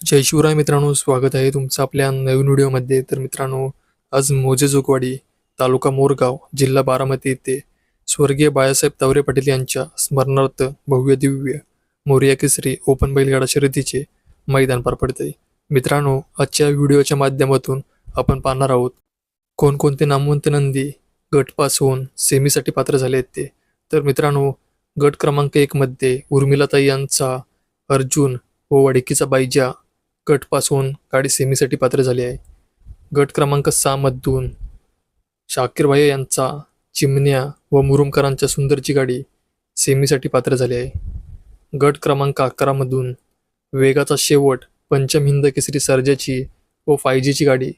जय शिवराय मित्रांनो स्वागत आहे तुमचं आपल्या नवीन व्हिडिओमध्ये. तर मित्रांनो आज मोजे जोगवाडी तालुका मोरगाव जिल्हा बारामती येथे स्वर्गीय बाळासाहेब तावरे पाटील यांच्या स्मरणार्थ भव्य दिव्य मोरिया केसरी ओपन बैलगाडा शर्यतीचे मैदान पार पडते. मित्रांनो आजच्या व्हिडिओच्या माध्यमातून आपण पाहणार आहोत कोणकोणते नामवंत नंदी गटपास होऊन सेमीसाठी पात्र झाले आहेत ते. तर मित्रांनो गट क्रमांक एकमध्ये उर्मिलाताई यांचा अर्जुन व वडकीचा बाईजा गट पास होऊन गाडी सेमीसाठी पात्र झाली आहे. गट क्रमांक सहामधून शाकीर भाई यांचा चिमण्या व मुरुमकरांच्या सुंदरची गाडी सेमीसाठी पात्र झाली आहे. गट क्रमांक अकरामधून वेगाचा शेवट पंचम हिंद केसरी सर्जाची व फाय जीची गाडी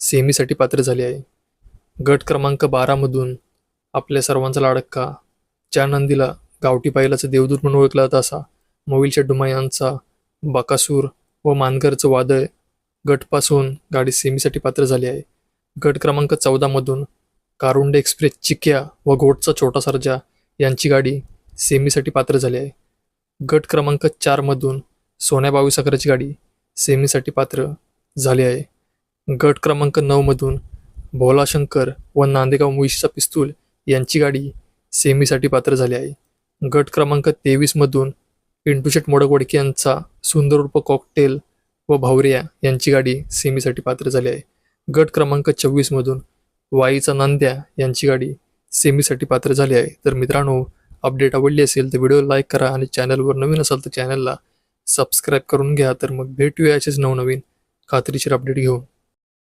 सेमीसाठी पात्र झाली आहे. गट क्रमांक बारामधून आपल्या सर्वांचा लाडक्का ज्या नंदीला गावठी पायलाचा देवदूत म्हणून ओळखला जात असा मोविलच्या डुमा यांचा बकासूर व मानगरचं वादळ गटपासून गाडी सेमीसाठी पात्र झाली आहे. गट क्रमांक चौदामधून कारुंडे एक्सप्रेस चिक्या व घोटचा छोटा सर्जा यांची गाडी सेमीसाठी पात्र झाली आहे. गट क्रमांक चारमधून सोन्या बावीस गाडी सेमीसाठी पात्र झाली आहे. गट क्रमांक नऊमधून भोलाशंकर व नांदेगाव मुईशीचा पिस्तूल यांची गाडी सेमीसाठी पात्र झाली आहे. गट क्रमांक तेवीसमधून पिंटूशेट मोडकवडक यांचा सुंदर उर्फ कॉकटेल व भावरिया यांची गाडी सेमीसाठी पात्र झाली आहे. गट क्रमांक चोवीसमधून वाईचा नांद्या यांची गाडी सेमीसाठी पात्र झाली आहे. तर मित्रांनो अपडेट आवडली असेल तर व्हिडिओ लाईक करा आणि चॅनलवर नवीन असाल तर चॅनलला सबस्क्राईब करून घ्या. तर मग भेटूया असेच नवनवीन खात्रीशीर अपडेट घेऊन.